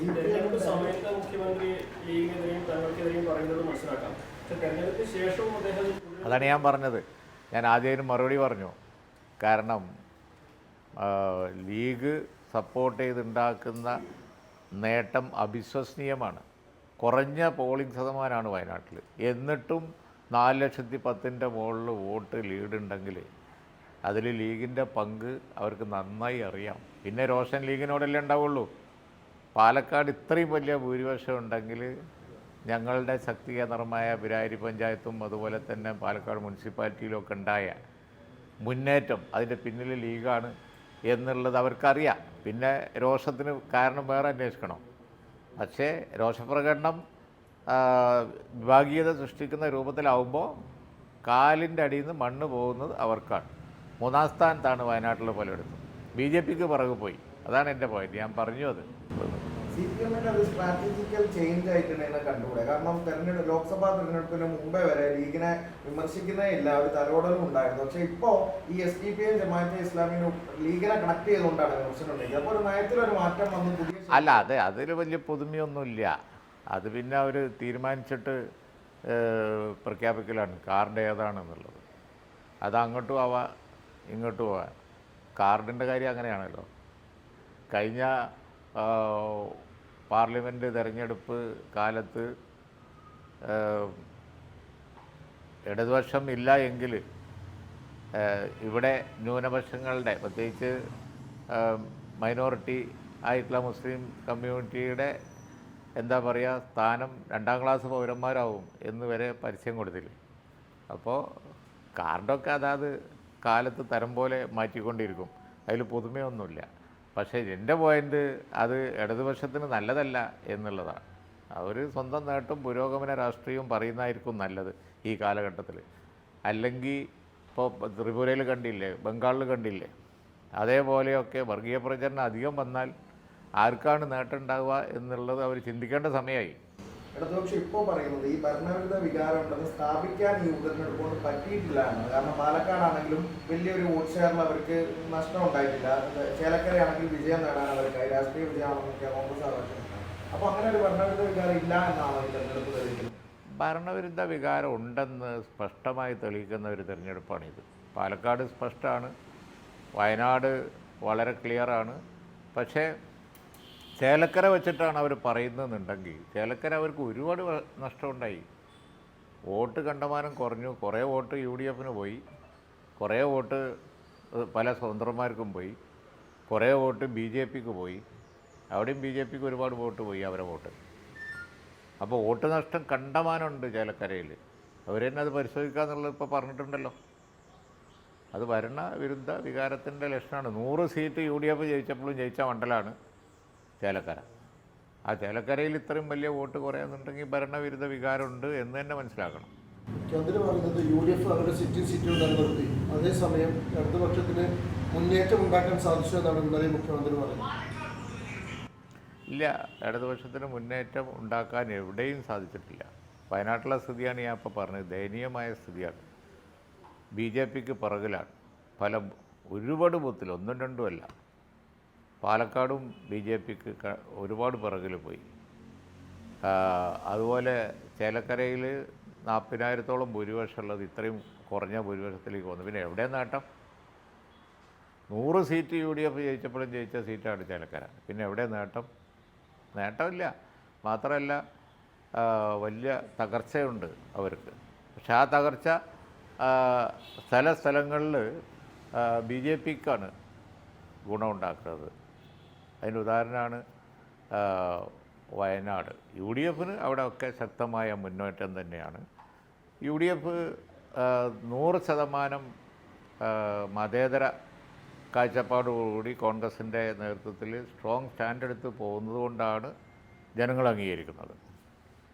തെരഞ്ഞെടുപ്പ് സമയത്ത് മുഖ്യമന്ത്രി ലീഗിനെതിരെയും തങ്ങൾക്കെതിരെയും പറയുന്നത് മനസ്സിലാക്കാം. തെരഞ്ഞെടുപ്പ് ശേഷവും അദ്ദേഹം അതാണ് ഞാൻ പറഞ്ഞത്. ഞാൻ ആദ്യം മറുപടി പറഞ്ഞു. കാരണം ലീഗ് സപ്പോർട്ട് ചെയ്തുണ്ടാക്കുന്ന നേട്ടം അവിശ്വസനീയമാണ്. കുറഞ്ഞ പോളിംഗ് ശതമാനമാണ് വയനാട്ടിൽ എന്നിട്ടും നാല് ലക്ഷത്തി പത്തിന്റെ മുകളിൽ വോട്ട് ലീഡ് ഉണ്ടെങ്കിൽ അതിൽ ലീഗിന്റെ പങ്ക് അവർക്ക് നന്നായി അറിയാം. പിന്നെ റോഷൻ ലീഗിനോടല്ലേ ഉണ്ടാവുള്ളൂ. പാലക്കാട് ഇത്രയും വലിയ ഭൂരിപക്ഷം ഉണ്ടെങ്കിൽ ഞങ്ങളുടെ ശക്തി കേന്ദ്രമായ പഞ്ചായത്തും അതുപോലെ തന്നെ പാലക്കാട് മുനിസിപ്പാലിറ്റിയിലും ഒക്കെ ഉണ്ടായ മുന്നേറ്റം അതിന്റെ പിന്നിൽ ലീഗാണ് എന്നുള്ളത് അവർക്കറിയാം. പിന്നെ രോഷത്തിന് കാരണം വേറെ അന്വേഷിക്കണം. പക്ഷേ രോഷപ്രകടനം വിഭാഗീയത സൃഷ്ടിക്കുന്ന രൂപത്തിലാവുമ്പോൾ കാലിന്റെ അടിയിൽ നിന്ന് മണ്ണ് പോകുന്നത് അവർക്കാണ്. മൂന്നാം സ്ഥാനത്താണ് വയനാട്ടിലെ പലയിടത്തും ബി ജെ പിക്ക് പിറകു പോയി. അതാണ് എന്റെ പോയിന്റ് ഞാൻ പറഞ്ഞു അത്. സി പി എമ്മിന്റെ ഒരു സ്ട്രാറ്റജിക്കൽ ചേഞ്ച് ആയിട്ടുണ്ടെന്ന് കണ്ടുകൂടെ? കാരണം തെരഞ്ഞെടുപ്പ് ലോക്സഭാ തെരഞ്ഞെടുപ്പിന് മുമ്പേ വരെ ലീഗിനെ വിമർശിക്കുന്നേ ഇല്ല ഒരു തലോടലും ഉണ്ടായിരുന്നു. പക്ഷെ ഇപ്പോ ഈ S D P I Jamaate ഇസ്ലാമിന് ലീഗിനെ കണക്ട് ചെയ്തുകൊണ്ടാണ് വിമർശനം ഉണ്ടെങ്കിൽ അപ്പോൾ ഒരു നയത്തിലൊരു മാറ്റം വന്നു പുതിയ അല്ല അതെ അതിൽ വലിയ പുതുമയൊന്നുമില്ല. അത് പിന്നെ അവർ തീരുമാനിച്ചിട്ട് പ്രഖ്യാപിക്കലാണ്. കാർഡ് ഏതാണെന്നുള്ളത്. അത് അങ്ങോട്ടും ആവാം ഇങ്ങോട്ടും ആവാം കാർഡിന്റെ കാര്യം അങ്ങനെയാണല്ലോ. കഴിഞ്ഞ പാർലമെന്റ് തെരഞ്ഞെടുപ്പ് കാലത്ത് ഇടതുപക്ഷം ഇല്ല എങ്കിൽ ഇവിടെ ന്യൂനപക്ഷങ്ങളുടെ പ്രത്യേകിച്ച് മൈനോറിറ്റി ആയിട്ടുള്ള മുസ്ലിം കമ്മ്യൂണിറ്റിയുടെ എന്താ പറയുക സ്ഥാനം രണ്ടാം ക്ലാസ് പൗരന്മാരാവും എന്ന് വരെ പരസ്യം കൊടുത്തില്ല? അപ്പോൾ കാർഡൊക്കെ അതാത് കാലത്ത് തരം പോലെ മാറ്റിക്കൊണ്ടിരിക്കും. അതിൽ പുതുമയൊന്നുമില്ല. പക്ഷേ എന്റെ പോയിന്റ് അത് ഇടതുപക്ഷത്തിന് നല്ലതല്ല എന്നുള്ളതാണ്. അവർ സ്വന്തം നേട്ടം പുരോഗമന രാഷ്ട്രീയവും പറയുന്നതായിരിക്കും നല്ലത് ഈ കാലഘട്ടത്തിൽ അല്ലെങ്കിൽ ഇപ്പോൾ ത്രിപുരയിൽ കണ്ടില്ലേ ബംഗാളിൽ കണ്ടില്ലേ അതേപോലെയൊക്കെ വർഗീയ പ്രചരണം അധികം വന്നാൽ ആർക്കാണ് നേട്ടം ഉണ്ടാവുക എന്നുള്ളത് അവർ ചിന്തിക്കേണ്ട സമയമായി ഇടതുപക്ഷം ഇപ്പോൾ പറയുന്നത് ഈ ഭരണവിരുദ്ധ വികാരം ഉണ്ടെന്ന് സ്ഥാപിക്കാൻ ഈ ഉപതെരഞ്ഞെടുപ്പ് പറ്റിയിട്ടില്ല എന്നാണ് കാരണം പാലക്കാടാണെങ്കിലും വലിയൊരു വോട്ട് ഷെയറിൽ അവർക്ക് നഷ്ടം ഉണ്ടായിട്ടില്ല. ചേലക്കരയാണെങ്കിൽ വിജയം നേടാൻ അവർക്കായി രാഷ്ട്രീയ വിജയമാണെന്നൊക്കെ കോൺഗ്രസ് അവർക്ക് അപ്പോൾ അങ്ങനെ ഒരു ഭരണവിരുദ്ധ വികാരം ഇല്ല എന്നാണ് ഈ തെരഞ്ഞെടുപ്പ് തെളിയിക്കുന്നത്? ഭരണവിരുദ്ധ വികാരം ഉണ്ടെന്ന് സ്പഷ്ടമായി തെളിയിക്കുന്ന ഒരു തിരഞ്ഞെടുപ്പാണിത്. പാലക്കാട് സ്പഷ്ടമാണ് വയനാട് വളരെ ക്ലിയറാണ് പക്ഷേ ചേലക്കര വെച്ചിട്ടാണ് അവർ പറയുന്നതെന്നുണ്ടെങ്കിൽ ചേലക്കര അവർക്ക് ഒരുപാട് നഷ്ടമുണ്ടായി. വോട്ട് കണ്ടമാനം കുറഞ്ഞു. കുറേ വോട്ട് യു ഡി എഫിന് പോയി. കുറേ വോട്ട് പല സ്വതന്ത്രന്മാർക്കും പോയി. കുറേ വോട്ട് ബി ജെ പിക്ക് പോയി. അവിടെയും ബി ജെ പിക്ക് ഒരുപാട് വോട്ട് പോയി അവരെ വോട്ട്. അപ്പോൾ വോട്ട് നഷ്ടം കണ്ടമാനമുണ്ട് ചേലക്കരയിൽ അവർ തന്നെ അത് പരിശോധിക്കുക എന്നുള്ളത് ഇപ്പോൾ പറഞ്ഞിട്ടുണ്ടല്ലോ. അത് ഭരണ വിരുദ്ധ വികാരത്തിന്റെ ലക്ഷണമാണ്. നൂറ് സീറ്റ് യു ഡി എഫ് ജയിച്ചപ്പോഴും ജയിച്ച മണ്ഡലമാണ് ചേലക്കര. ആ ചേലക്കരയിൽ ഇത്രയും വലിയ വോട്ട് കുറയുന്നുണ്ടെങ്കിൽ ഭരണവിരുദ്ധ വികാരമുണ്ട് എന്ന് തന്നെ മനസ്സിലാക്കണം. മുഖ്യമന്ത്രി പറയുന്നത് യു ഡി എഫ് അവരുടെ സിറ്റിംഗ് സീറ്റുകൾ നിലനിർത്തി. അതേസമയം ഇടതുപക്ഷത്തിന് മുന്നേറ്റം ഉണ്ടാക്കാൻ സാധിച്ചു എന്നാണ് ഇന്നലെ മുഖ്യമന്ത്രി പറയുന്നത്. ഇല്ല ഇടതുപക്ഷത്തിന് മുന്നേറ്റം ഉണ്ടാക്കാൻ എവിടെയും സാധിച്ചിട്ടില്ല. വയനാട്ടിലെ സ്ഥിതിയാണ് ഞാൻ ഇപ്പോൾ പറഞ്ഞത്. ദയനീയമായ സ്ഥിതിയാണ്. ബി ജെ പിക്ക് പിറകിലാണ്. പല ഒരുപാട് ബൂത്തിൽ ഒന്നും രണ്ടുമല്ല പാലക്കാടും ബി ജെ പിക്ക് ഒരുപാട് പിറകിൽ പോയി. അതുപോലെ ചേലക്കരയിൽ നാൽപ്പതിനായിരത്തോളം ഭൂരിപക്ഷമുള്ളത് ഇത്രയും കുറഞ്ഞ ഭൂരിപക്ഷത്തിലേക്ക് വന്നു. പിന്നെ എവിടെ നേട്ടം? നൂറ് സീറ്റ് യു ഡി എഫ് ജയിച്ചപ്പോഴും ജയിച്ച സീറ്റാണ് ചേലക്കര. പിന്നെ എവിടെ നേട്ടം? നേട്ടമില്ല. മാത്രമല്ല വലിയ തകർച്ചയുണ്ട് അവർക്ക്. പക്ഷെ ആ തകർച്ച സ്ഥല സ്ഥലങ്ങളിൽ ബി ജെ പിക്കാണ് ഗുണമുണ്ടാക്കുന്നത്. അതിന് ഉദാഹരണമാണ് വയനാട്. യു ഡി എഫിന് അവിടെ ഒക്കെ ശക്തമായ മുന്നേറ്റം തന്നെയാണ്. യു ഡി എഫ് നൂറ് ശതമാനം മതേതര കാഴ്ചപ്പാടോടുകൂടി കോൺഗ്രസിന്റെ നേതൃത്വത്തിൽ സ്ട്രോങ് സ്റ്റാൻഡ് എടുത്ത് പോകുന്നത് കൊണ്ടാണ് ജനങ്ങൾ അംഗീകരിക്കുന്നത്.